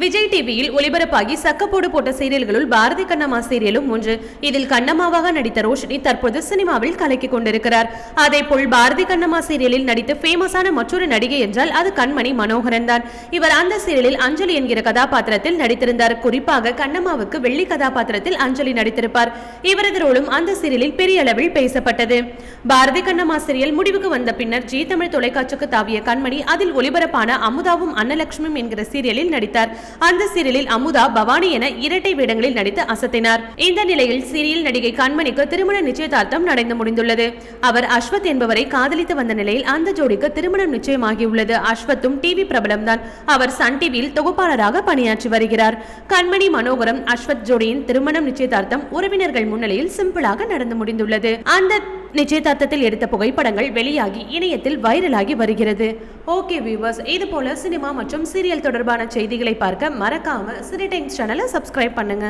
விஜய் டிவியில் ஒளிபரப்பாகி சக்கப்போடு போட்ட சீரியல்களுள் பாரதி கண்ணம்மா சீரியலும் ஒன்று. இதில் கண்ணம்மாவாக நடித்த ரோஷினி தற்போது சினிமாவில் கலக்கிக் கொண்டிருக்கிறார். அதேபோல் பாரதி கண்ணம்மா சீரியலில் நடித்து ஃபேமஸான மற்றொரு நடிகை என்றால் அது கண்மணி மனோகரன் தான். இவர் அந்த சீரியலில் அஞ்சலி என்கிற கதாபாத்திரத்தில் நடித்திருந்தார். குறிப்பாக கண்ணம்மாவுக்கு வெள்ளி கதாபாத்திரத்தில் அஞ்சலி நடித்திருப்பார். இவரது ரோலும் அந்த சீரியலில் பெரிய அளவில் பேசப்பட்டது. பாரதி கண்ணம்மா சீரியல் முடிவுக்கு வந்த பின்னர் ஜி தமிழ் தொலைக்காட்சிக்கு தாவிய கண்மணி அதில் ஒளிபரப்பான அமுதாவும் அன்னலட்சுமியும் என்கிற சீரியலில் நடித்தார். அந்த சீரியலில் அமுதா பவானி என இரட்டை வேடங்களில் நடித்து அசத்தினார். இந்த நிலையில் சீரியல் நடிகை கண்மணிக்கு திருமண நிச்சயதார்த்தம் நடந்து முடிந்துள்ளது. அவர் அஸ்வத் என்பவரை காதலித்து வந்த நிலையில் அந்த ஜோடிக்கு திருமணம் நிச்சயமாகியுள்ளது. அஸ்வத்தும் டிவி பிரபலம்தான். அவர் சன் டிவியில் தொகுப்பாளராக பணியாற்றி வருகிறார். கண்மணி மனோகரம் அஸ்வத் ஜோடியின் திருமணம் நிச்சயதார்த்தம் உறவினர்கள் முன்னிலையில் சிம்பிளாக நடந்து முடிந்துள்ளது. அந்த நிச்சயதார்த்தத்தில் எடுத்த புகைப்படங்கள் வெளியாகி இணையத்தில் வைரலாகி வருகிறது. ஓகே வியூவர்ஸ் இது போல சினிமா மற்றும் சீரியல் தொடர்பான செய்திகளை பார்க்க மறக்காம சினி டைம்ஸ் சேனலை சப்ஸ்கிரைப் பண்ணுங்க.